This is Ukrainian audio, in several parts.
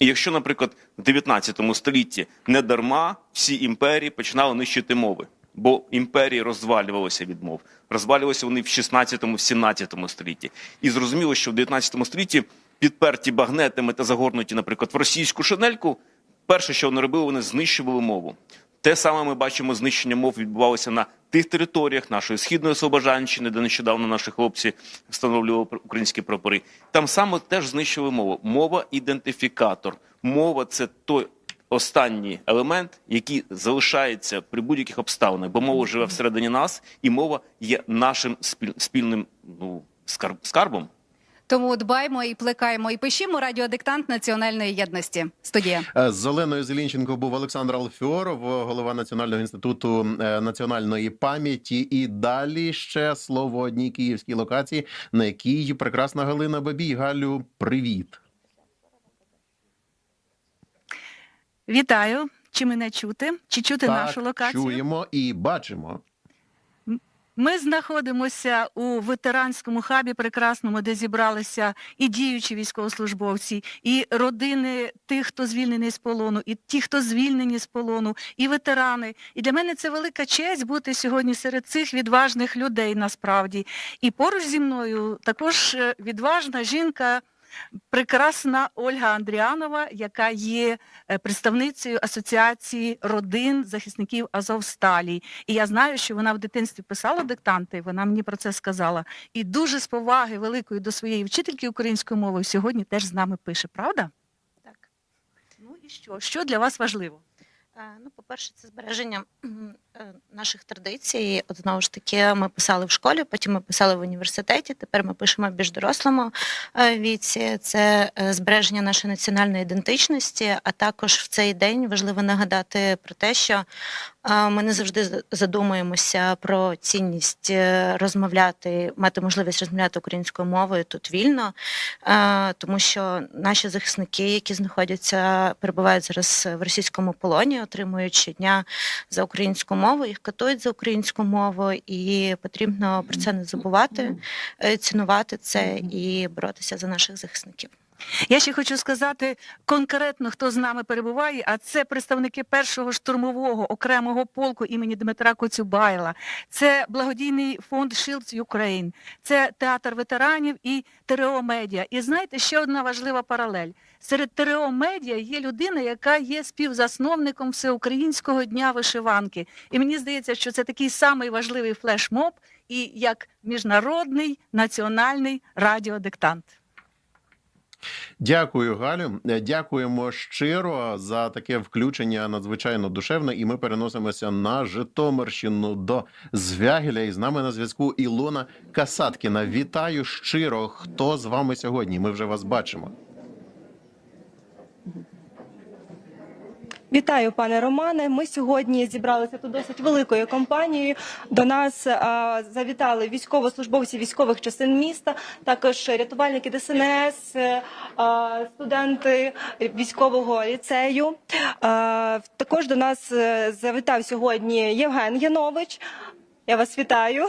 І якщо, наприклад, в 19 столітті не дарма всі імперії починали нищити мови, бо імперії розвалювалися від мов. Розвалювалися вони в 16-17 столітті. І зрозуміло, що в 19 столітті підперті багнетами та загорнуті, наприклад, в російську шинельку, перше, що вони робили, вони знищували мову. Те саме ми бачимо, знищення мов відбувалося на тих територіях нашої східної Слобожанщини, де нещодавно наші хлопці встановлювали українські прапори. Там саме теж знищили мову. Мова ідентифікатор. Мова це той останній елемент, який залишається при будь-яких обставинах, бо мова живе всередині нас, і мова є нашим спіль- спільним ну, скарб, скарбом. Тому дбаймо і плекаємо і пишімо радіодиктант національної єдності. Студія. Е, З Оленою Зелінченко був Олександр Алфьоров, голова Національного інституту е, національної пам'яті. І далі ще слово одній київській локації, на якій прекрасна Галина Бабій. Галю, привіт. Вітаю. Чи мене чути? Чи чути нашу локацію? чуємо і бачимо. Ми знаходимося у ветеранському хабі прекрасному, де зібралися і діючі військовослужбовці, і родини тих, хто звільнений з полону, і ті, хто звільнені з полону, і ветерани. І для мене це велика честь бути сьогодні серед цих відважних людей. Насправді, і поруч зі мною також е, відважна жінка. Прекрасна Ольга Андріанова, яка є е, представницею асоціації родин захисників Азовсталі. І я знаю, що вона в дитинстві писала диктанти. Вона мені про це сказала. І дуже з поваги великої до своєї вчительки української мови сьогодні теж з нами пише. Правда? Так. Ну і що? Що для вас важливо? Е, Ну, по-перше, це збереження е, наших традицій. От знову ж таки, ми писали в школі, потім ми писали в університеті. Тепер ми пишемо в більш дорослому е, віці. Це е, збереження нашої національної ідентичності. А також в цей день важливо нагадати про те, що е, ми не завжди задумуємося про цінність розмовляти, мати можливість розмовляти українською мовою тут вільно, тому що наші захисники, які знаходяться, перебувають зараз в російському полоні, отримують щодня за українську мову, їх катують за українську мову, і потрібно про це не забувати, е, цінувати це і боротися за наших захисників. Я ще хочу сказати конкретно, хто з нами перебуває, а це представники першого штурмового окремого полку імені Дмитра Коцюбайла, це благодійний фонд Shields Ukraine, це театр ветеранів і ТРО Медіа. І знаєте, ще одна важлива паралель. Серед ТРО Медіа є людина, яка є співзасновником Всеукраїнського дня вишиванки. І мені здається, що це такий самий важливий флешмоб і як міжнародний національний радіодиктант. Дякую, Галю. Е, Дякуємо щиро за таке включення надзвичайно душевне. І ми переносимося на Житомирщину до Звягеля. І з нами на зв'язку Ілона Касаткіна. Вітаю щиро. Хто з вами сьогодні? Ми вже вас бачимо. Вітаю, пане Романе. Ми сьогодні зібралися тут досить великою компанією. До нас а, завітали військовослужбовці військових частин міста, також рятувальники ДСНС, е, а, студенти військового ліцею. А, також до нас е, завітав сьогодні Євген Янович. Я вас вітаю.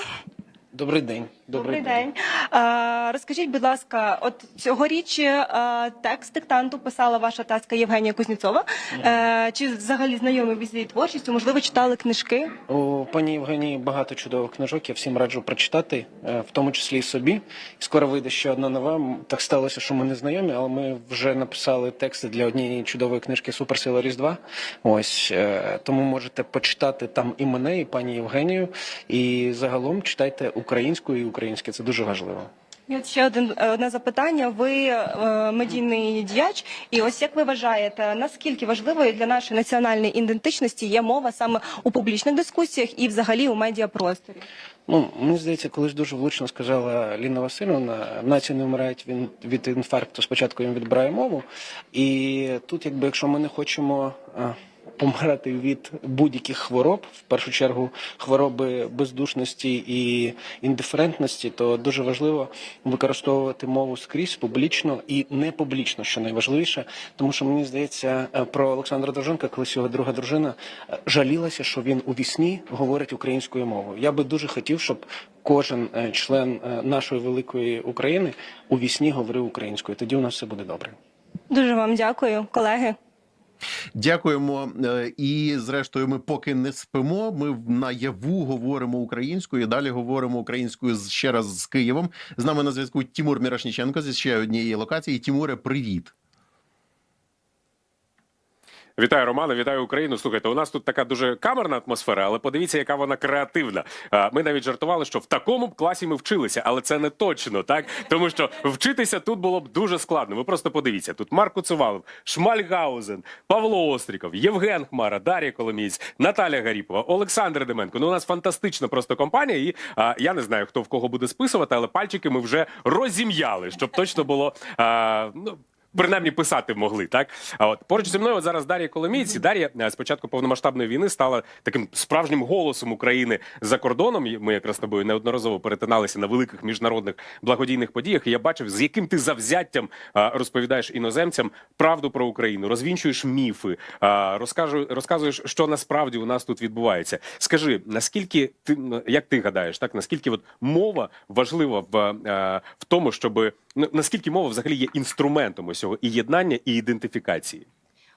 Добрий день. Добрий день. А, розкажіть, будь ласка, от цьогоріч а, текст диктанту писала ваша таска Євгенія Кузнєцова. Е, чи взагалі знайомі ви з її творчістю? Можливо, читали книжки? У пані Євгенії багато чудових книжок. Я всім раджу прочитати, е, в тому числі і собі. Скоро вийде ще одна нова. Так сталося, що ми не знайомі, але ми вже написали тексти для однієї чудової книжки Суперсила Різдва. Ось е, тому можете почитати там і мене, і пані Євгенію. І загалом читайте українською і українське. Це дуже важливо. І от ще один е, одне запитання. Ви е, медійний діяч, і ось як ви вважаєте, наскільки важливою для нашої національної ідентичності є мова саме у публічних дискусіях і взагалі у медіапросторі? Ну, мені здається, колись дуже влучно сказала Ліна Васильівна, нації не вмирають він від інфаркту, спочатку їм відбирає мову. І тут, якби, якщо ми не хочемо а, помирати від будь-яких хвороб, в першу чергу хвороби бездушності і індиферентності, то дуже важливо використовувати мову скрізь публічно і не публічно, що найважливіше, тому що мені здається е, про Олександра Довженка, колись його друга дружина е, жалілася, що він у вісні говорить українською мовою. Я би дуже хотів, щоб кожен е, член нашої великої України у вісні говорив українською. Тоді у нас все буде добре. Дуже вам дякую, колеги. Дякуємо. Е, І зрештою, ми поки не спимо. Ми наяву говоримо українською. і Далі говоримо українською ще раз з Києвом. З нами на зв'язку Тімур Мірошніченко зі ще однієї локації. Тімуре, привіт. Вітаю, Романе, вітаю Україну. Слухайте, у нас тут така дуже камерна атмосфера, але подивіться, яка вона креативна. Ми навіть жартували, що в такому б класі ми вчилися, але це не точно, так? Тому що вчитися тут було б дуже складно. Ви просто подивіться: тут Марко Цувалов, Шмальгаузен, Павло Остріков, Євген Хмара, Дар'я Коломієць, Наталя Гаріпова, Олександр Деменко. Ну, у нас фантастична просто компанія. І а, я не знаю, хто в кого буде списувати, але пальчики ми вже розім'яли, щоб точно було. А, ну, принаймні писати могли, так? А от поруч зі мною от зараз Дар'я Коломійці. Дар'я е, з початку повномасштабної війни стала таким справжнім голосом України за кордоном. Ми якраз з тобою неодноразово перетиналися на великих міжнародних благодійних подіях. І я бачив, з яким ти завзяттям розповідаєш іноземцям правду про Україну, розвінчуєш міфи, розкажу, розказуєш, що насправді у нас тут відбувається. Скажи, наскільки ти як ти гадаєш, так наскільки от мова важлива в, е, в тому, щоб ну, наскільки мова взагалі є інструментом усього і єднання, і ідентифікації?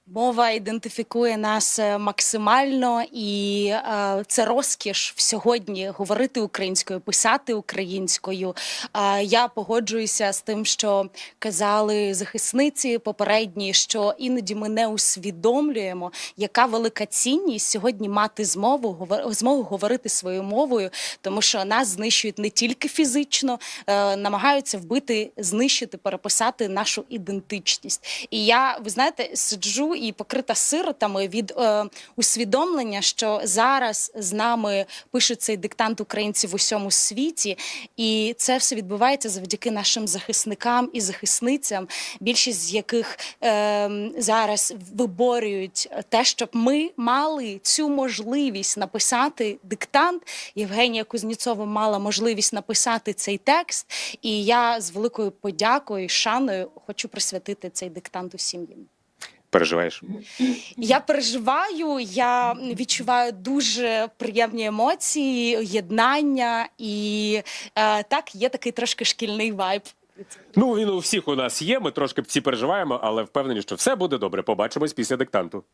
Мова ідентифікує нас е, максимально, і е, це розкіш сьогодні говорити українською, писати українською. Е, я погоджуюся з тим, що казали захисниці попередні, що іноді ми не усвідомлюємо, яка велика цінність сьогодні мати змову змогу говорити своєю мовою, тому що нас знищують не тільки фізично, е, намагаються вбити, знищити, переписати нашу ідентичність. І я, ви знаєте, сиджу і покрита сиротами від е, усвідомлення, що зараз з нами пишуть цей диктант українців в усьому світі, і це все відбувається завдяки нашим захисникам і захисницям, більшість з яких е, зараз виборюють те, щоб ми мали цю можливість написати диктант. Євгенія Кузніцова мала можливість написати цей текст, і я з великою подякою шаною хочу присвятити цей диктант усім їм. Переживаєш? Я переживаю, я відчуваю дуже приємні емоції, єднання, і е, так є такий трошки шкільний вайб. Ну він у всіх у нас є. Ми трошки всі переживаємо, але впевнені, що все буде добре. Побачимось після диктанту.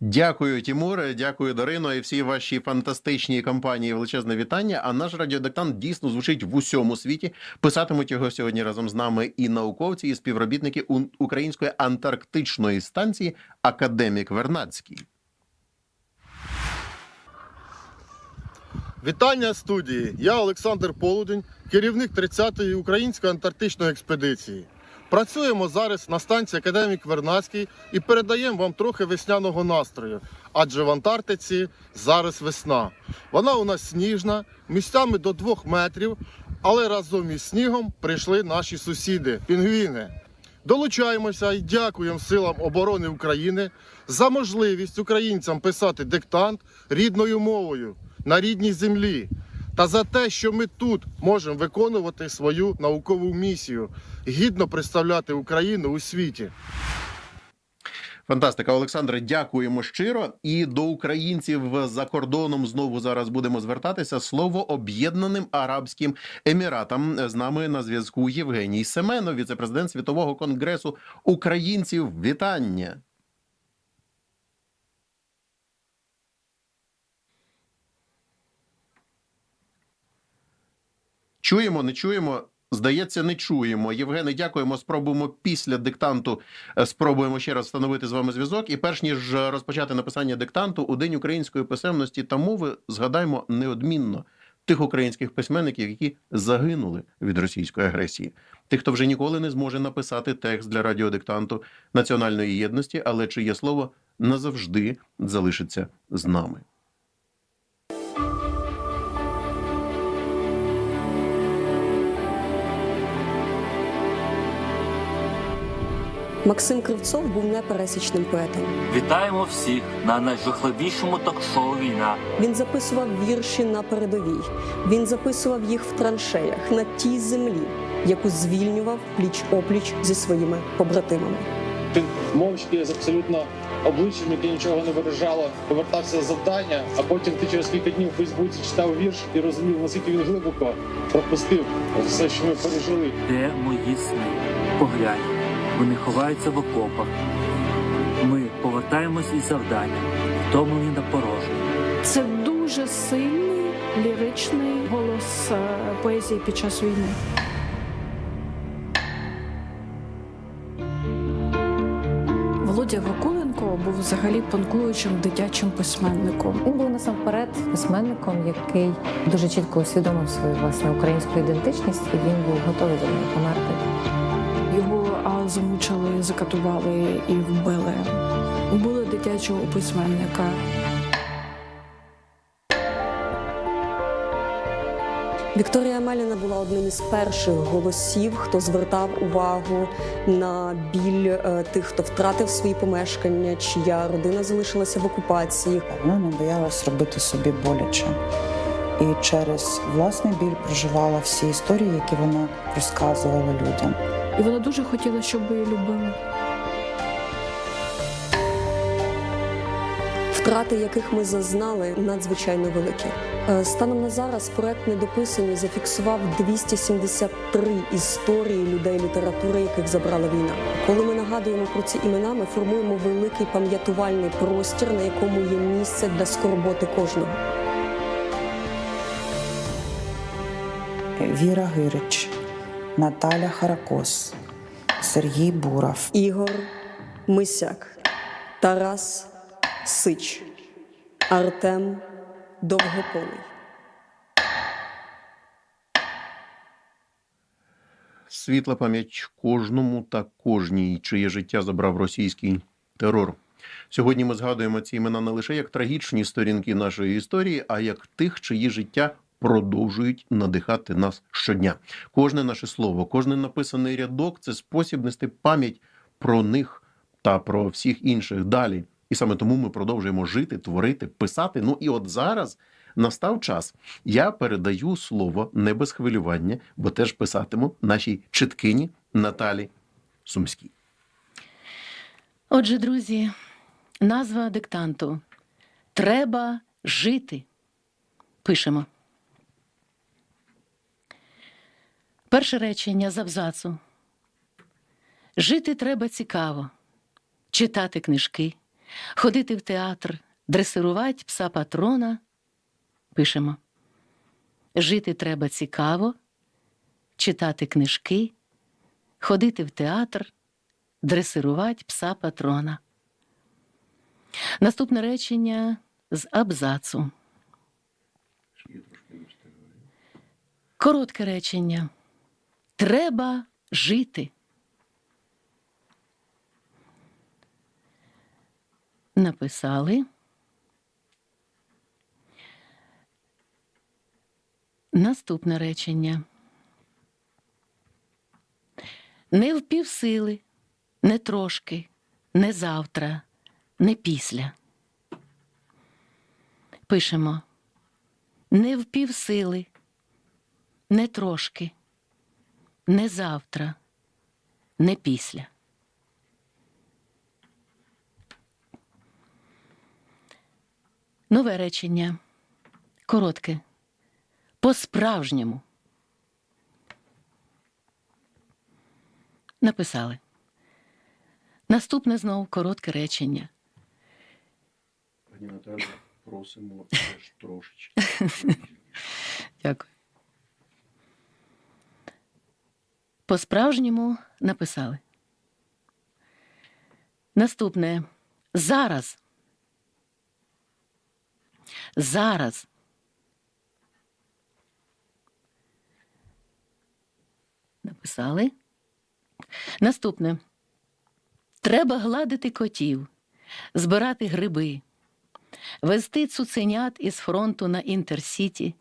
Дякую, Тімуре, дякую, Дарино, і всій вашій фантастичній компанії величезне вітання. А наш радіодиктант дійсно звучить в усьому світі. Писатимуть його сьогодні разом з нами і науковці, і співробітники Української антарктичної станції Академік Вернадський. Вітання студії. Я Олександр Полудень, керівник 30-ї української антарктичної експедиції. Працюємо зараз на станції Академік Вернадський і передаємо вам трохи весняного настрою, адже в Антарктиці зараз весна. Вона у нас сніжна, місцями до 2 метрів, але разом із снігом прийшли наші сусіди пінгвіни. Долучаємося і дякуємо силам оборони України за можливість українцям писати диктант рідною мовою на рідній землі та за те, що ми тут можемо виконувати свою наукову місію, гідно представляти Україну у світі. Фантастика, Олександре, дякуємо щиро. І до українців за кордоном знову зараз будемо звертатися. Слово об'єднаним Арабським Еміратам з нами на зв'язку Євгеній Семенов, віцепрезидент Світового конгресу українців. Вітання. Чуємо, не чуємо. Здається, не чуємо. Євгене, дякуємо. Спробуємо після диктанту. е, Спробуємо ще раз встановити з вами зв'язок. І перш ніж е, розпочати написання диктанту у День української писемності та мови, згадаймо неодмінно тих українських письменників, які загинули від російської агресії, тих, хто вже ніколи не зможе написати текст для радіодиктанту національної єдності, але чиє слово назавжди залишиться з нами. Максим Кривцов був непересічним поетом. Вітаємо всіх на найжахливішому ток-шоу Війна. Він записував вірші на передовій. Він записував їх в траншеях на тій землі, яку звільнював пліч опліч зі своїми побратимами. Він мовчки з абсолютно обличчям, яке нічого не виражало, повертався з завдання, а потім ти через кілька днів у Фейсбуці читав вірш і розумів, наскільки він глибоко пропустив все, що ми пережили. Де мої сни? Поглянь, Вони ховаються в окопах. Ми повертаємось із завдання, втомлені на порожні. Це дуже сильний ліричний голос е, поезії під час війни. Володя Вакуленко був взагалі панкуючим дитячим письменником. Він був насамперед письменником, який дуже чітко усвідомив свою власне українську ідентичність, і він був готовий за нею померти. Замучили, закатували і вбили. Убили дитячого письменника. Вікторія Меліна була одним із перших голосів, хто звертав увагу на біль е, тих, хто втратив свої помешкання, чия родина залишилася в окупації. Вона не боялась робити собі боляче. І через власний біль проживала всі історії, які вона розказувала людям. І вона дуже хотіла, щоб її любили. Втрати, яких ми зазнали, надзвичайно великі. Е, Станом на зараз проект недописані зафіксував 273 історії людей літератури, яких забрала війна. Коли ми нагадуємо про ці імена, ми формуємо великий пам'ятувальний простір, на якому є місце для скорботи кожного. Віра Гирич, Наталя Харакос, Сергій Буров, Ігор Мисяк, Тарас Сич, Артем Довгополий. Світла пам'ять кожному та кожній, чиє життя забрав російський терор. Сьогодні ми згадуємо ці імена не лише як трагічні сторінки нашої історії, а як тих, чиї життя продовжують надихати нас щодня. Кожне наше слово, кожен написаний рядок це спосіб нести пам'ять про них та про всіх інших далі. І саме тому ми продовжуємо жити, творити, писати. Ну і от зараз настав час. Я передаю слово не без хвилювання, бо теж писатиму нашій читкині Наталі Сумській. Отже, друзі, назва диктанту Треба жити. Пишемо. Перше речення з абзацу. Жити треба цікаво, читати книжки, ходити в театр, дресирувати пса патрона. Пишемо. Жити треба цікаво, читати книжки, ходити в театр, дресирувати пса патрона. Наступне речення з абзацу. Коротке речення. Треба жити. Написали. Наступне речення. Не впівсили, не трошки, не завтра, не після. Пишемо. Не впівсили, не трошки, не завтра, не після. Нове речення. Коротке. По-справжньому. Написали. Наступне знов коротке речення. Пані Наталі, просимо теж трошечки. Дякую. По-справжньому написали. Наступне. Зараз. Зараз. Написали. Наступне. Треба гладити котів, збирати гриби, вести цуценят із фронту на інтерсіті,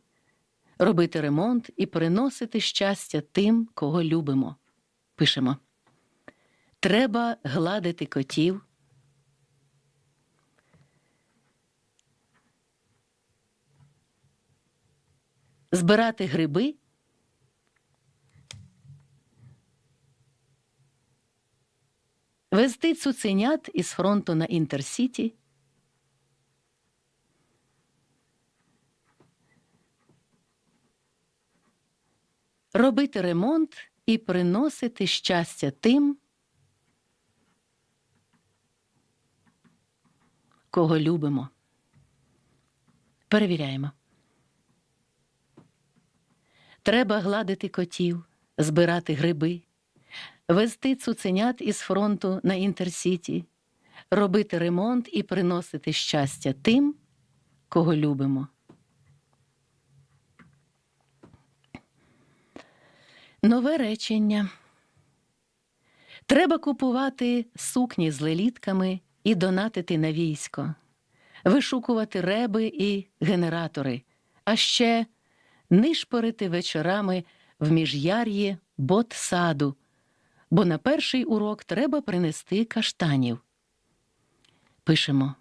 робити ремонт і приносити щастя тим, кого любимо. Пишемо. Треба гладити котів. Збирати гриби. Вести цуценят із фронту на інтерсіті. робити ремонт і приносити щастя тим, кого любимо. Перевіряємо. Треба гладити котів, збирати гриби, везти цуценят із фронту на інтерсіті, робити ремонт і приносити щастя тим, кого любимо. Нове речення. Треба купувати сукні з лелітками і донатити на військо, вишукувати реби і генератори, а ще нишпорити вечорами в міжяр'ї бот-саду, бо на перший урок треба принести каштанів. Пишемо.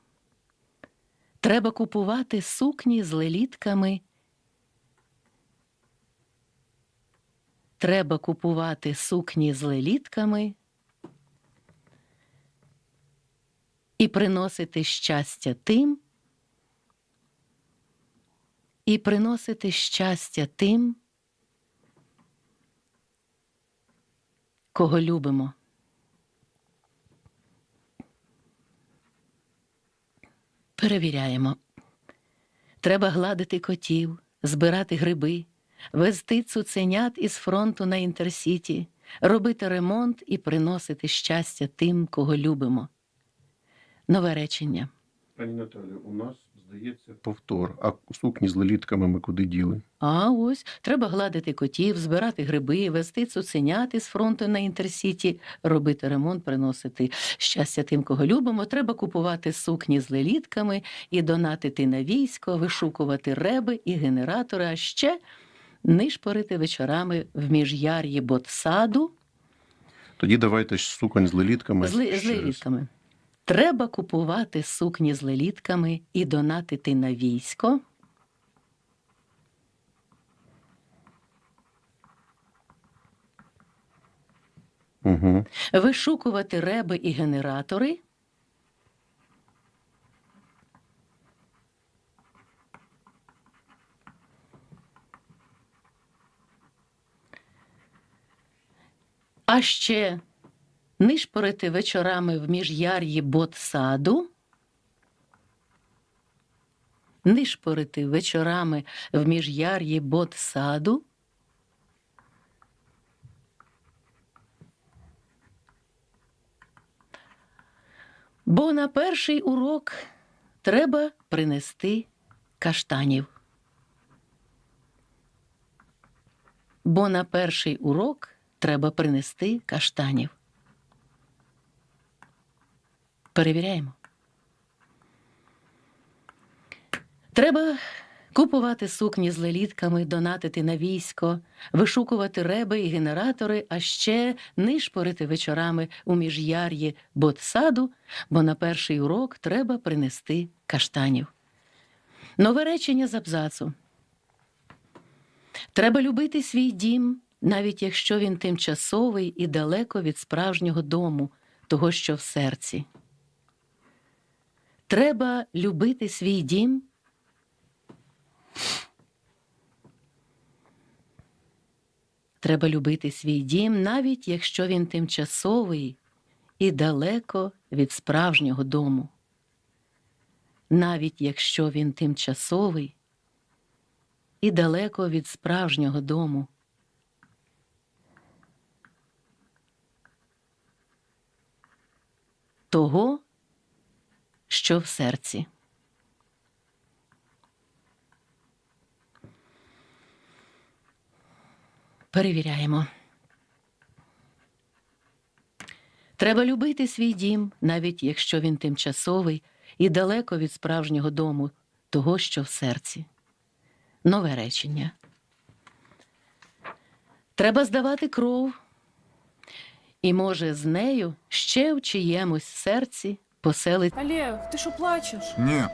Треба купувати сукні з лелітками. Треба купувати сукні з лелітками і приносити щастя тим, і приносити щастя тим, кого любимо. Перевіряємо. Треба гладити котів, збирати гриби, везти цуценят із фронту на інтерсіті, робити ремонт і приносити щастя тим, кого любимо. Нове речення. Пані Наталі, у нас здається повтор. А сукні з лелітками ми куди діли? А ось треба гладити котів, збирати гриби, везти цуценят із фронту на інтерсіті, робити ремонт, приносити щастя тим, кого любимо. Треба купувати сукні з лелітками і донатити на військо, вишукувати реби і генератори, а ще нишпорити вечорами в міжяр'ї ботсаду Тоді давайте суконь з лелітками. з, з лелітками. Треба купувати сукні з лелітками і донатити на військо. Угу. вишукувати реби і генератори, а ще нишпорити вечорами в міжяр'ї ботсаду, нишпорити вечорами в міжяр'ї ботсаду, Бо на перший урок треба принести каштанів. Бо на перший урок треба принести каштанів. Перевіряємо. Треба купувати сукні з лелітками, донатити на військо, вишукувати реби і генератори, а ще нишпорити вечорами у міжяр'ї ботсаду, бо на перший урок треба принести каштанів. Нове речення з абзацу. Треба любити свій дім, навіть якщо він тимчасовий і далеко від справжнього дому, того, що в серці. Треба любити свій дім. Треба любити свій дім, навіть якщо він тимчасовий і далеко від справжнього дому. Навіть якщо він тимчасовий і далеко від справжнього дому. Того, що в серці. Перевіряємо. Треба любити свій дім, навіть якщо він тимчасовий і далеко від справжнього дому, того, що в серці. Нове речення. Треба здавати кров, і, може, з нею ще в чиємусь серці поселить. Олег, ти що плачеш? Ні,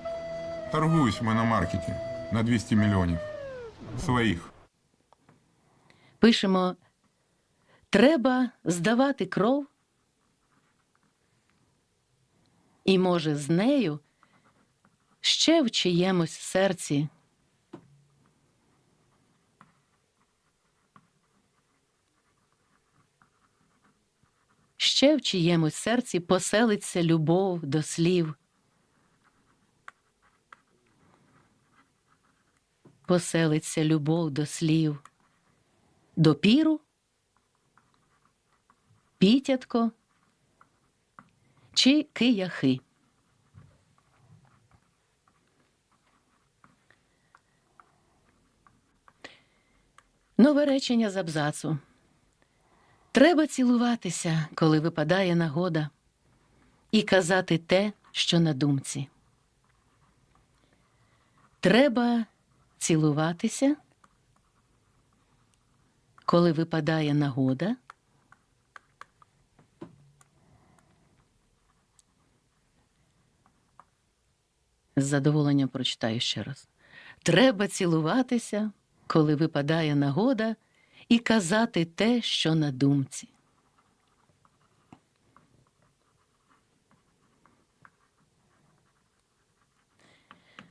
торгуюсь в мономаркеті на 200 мільйонів. Своїх. Пишемо: треба здавати кров, і, може, з нею ще в чиємусь серці. ще в чиємусь серці поселиться любов до слів. Поселиться любов до слів. Допіру, пітятко чи кияхи. Нове речення з абзацу. Треба цілуватися, коли випадає нагода, і казати те, що на думці. Треба цілуватися, коли випадає нагода. З задоволенням прочитаю ще раз. Треба цілуватися, коли випадає нагода, і казати те, що на думці.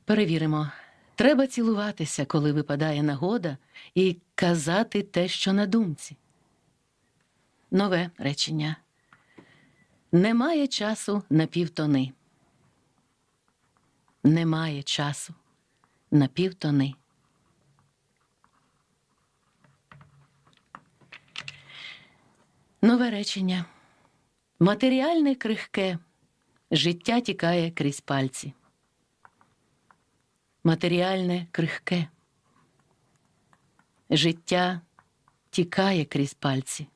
Перевіримо. Треба цілуватися, коли випадає нагода, і казати те, що на думці. Нове речення. Немає часу на півтони. Немає часу на півтони. Нове речення. Матеріальне крихке. Життя тікає крізь пальці. Матеріальне крихке. Життя тікає крізь пальці.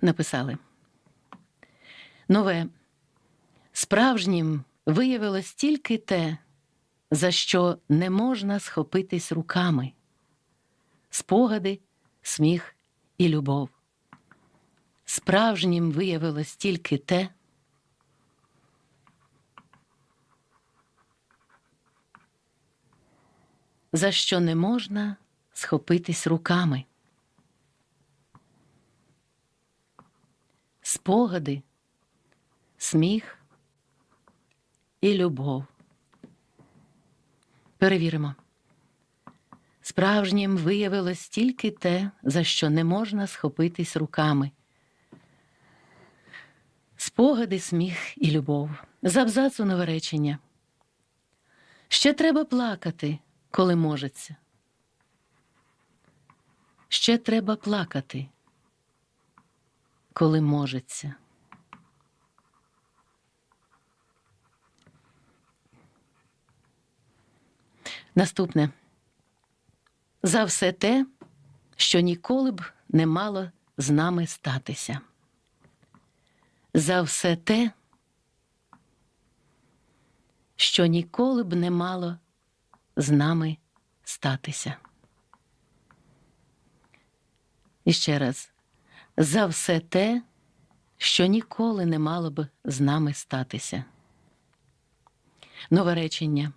Написали. Нове. Справжнім виявилось тільки те, за що не можна схопитись руками. Спогади, сміх і любов. Справжнім виявилось тільки те, за що не можна схопитись руками. Спогади, сміх і любов. Перевіримо. Справжнім виявилось тільки те, за що не можна схопитись руками. Спогади, сміх і любов. З абзацу нове речення. Ще треба плакати, коли можеться. Ще треба плакати, коли можеться. Наступне. За все те, що ніколи б не мало з нами статися. За все те, що ніколи б не мало з нами статися. І ще раз. За все те, що ніколи не мало б з нами статися. Нове речення.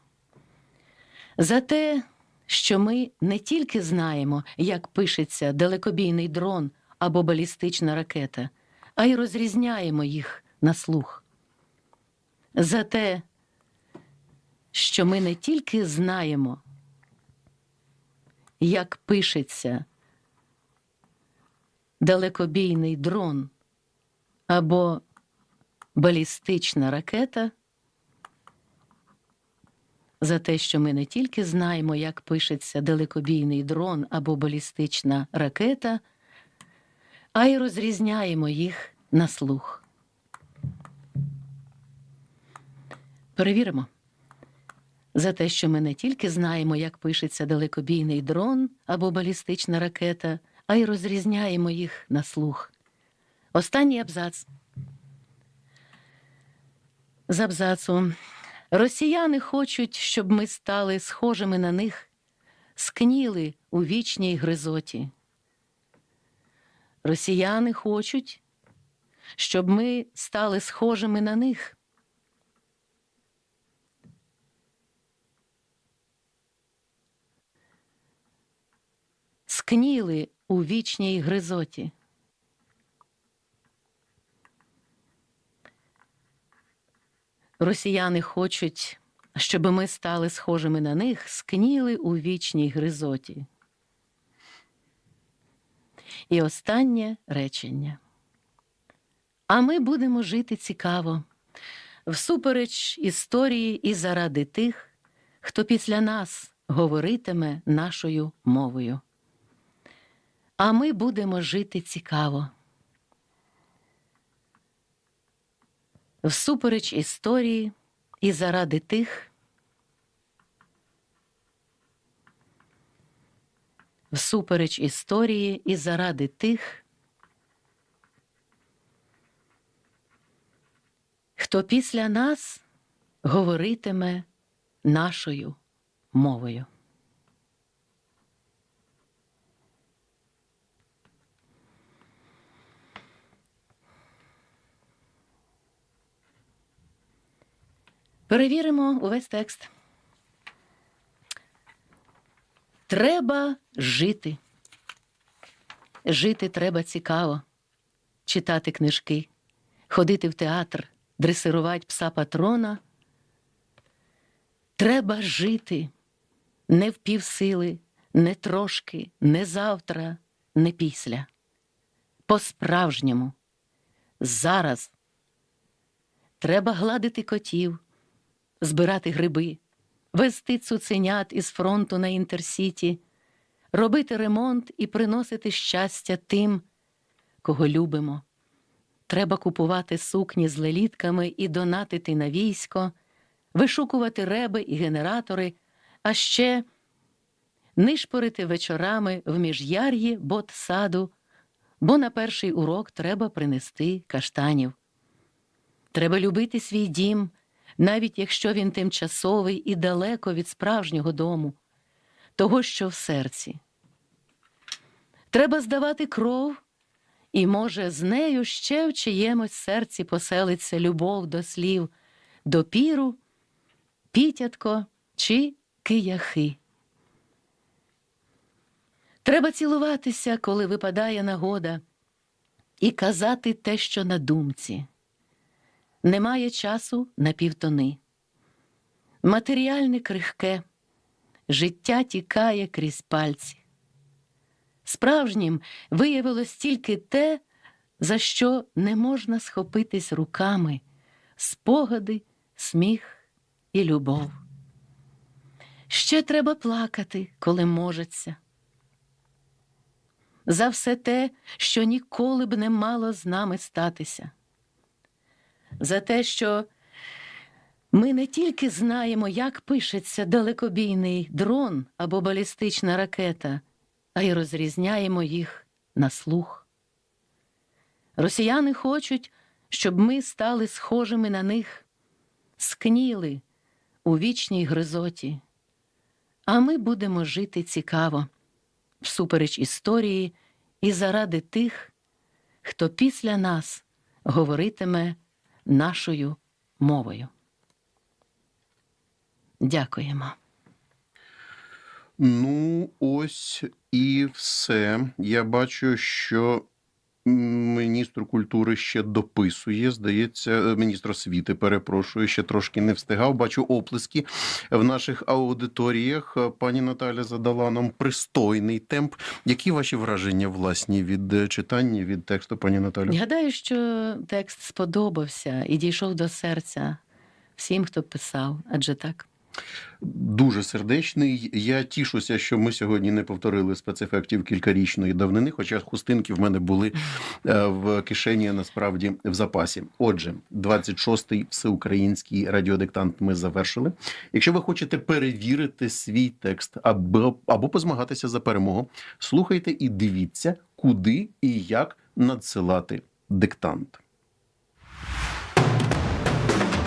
За те, що ми не тільки знаємо, як пишеться далекобійний дрон або балістична ракета, а й розрізняємо їх на слух. За те, що ми не тільки знаємо, як пишеться далекобійний дрон або балістична ракета, за те, що ми не тільки знаємо, як пишеться далекобійний дрон або балістична ракета, а й розрізняємо їх на слух. Перевіримо. За те, що ми не тільки знаємо, як пишеться далекобійний дрон або балістична ракета, а й розрізняємо їх на слух. Останній абзац. З абзацу. Росіяни хочуть, щоб ми стали схожими на них, скніли у вічній гризоті. Росіяни хочуть, щоб ми стали схожими на них. Скніли у вічній гризоті. Росіяни хочуть, щоб ми стали схожими на них, скніли у вічній гризоті. І останнє речення. А ми будемо жити цікаво, всупереч історії і заради тих, хто після нас говоритиме нашою мовою. А ми будемо жити цікаво. Всупереч історії і заради тих, всупереч історії і заради тих, хто після нас говоритиме нашою мовою. Перевіримо увесь текст. Треба жити. Жити треба цікаво, читати книжки, ходити в театр, дресирувати пса патрона. Треба жити не в півсили, не трошки, не завтра, не після. По-справжньому. Зараз. Треба гладити котів, збирати гриби, вести цуценят із фронту на інтерсіті, робити ремонт і приносити щастя тим, кого любимо. Треба купувати сукні з лелітками і донатити на військо, вишукувати реби і генератори, а ще нишпорити вечорами в міжяр'ї ботсаду, бо на перший урок треба принести каштанів. Треба любити свій дім, навіть якщо він тимчасовий і далеко від справжнього дому, того, що в серці. Треба здавати кров, і, може, з нею ще в чиємусь серці поселиться любов до слів, до піру, пітятко чи кияхи. Треба цілуватися, коли випадає нагода, і казати те, що на думці. Немає часу на півтони. Матеріальне крихке, життя тікає крізь пальці. Справжнім виявилось тільки те, за що не можна схопитись руками спогади, сміх і любов. Ще треба плакати, коли можеться. За все те, що ніколи б не мало з нами статися. За те, що ми не тільки знаємо, як пишеться далекобійний дрон або балістична ракета, а й розрізняємо їх на слух. Росіяни хочуть, щоб ми стали схожими на них, скніли у вічній гризоті, а ми будемо жити цікаво, всупереч історії і заради тих, хто після нас говоритиме нашою мовою. Дякуємо. Ну, ось і все. Я бачу, що міністр культури ще дописує. Здається, е, міністр освіти, перепрошую, ще трошки не встигав. Бачу оплески в наших аудиторіях. Е, Пані Наталя задала нам пристойний темп. Які ваші враження власні від е, читання, від тексту, пані Наталю? Гадаю, що текст сподобався і дійшов до серця всім, хто писав, адже так. Дуже сердечний. Я тішуся, що ми сьогодні не повторили спецефектів кількарічної давнини, хоча хустинки в мене були е, в кишені насправді в запасі. Отже, 26-й всеукраїнський радіодиктант ми завершили. Якщо ви хочете перевірити свій текст або, або позмагатися за перемогу, слухайте і дивіться, куди і як надсилати диктант.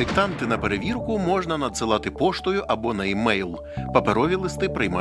Диктанти на перевірку можна надсилати поштою або на емейл. Паперові листи приймаються.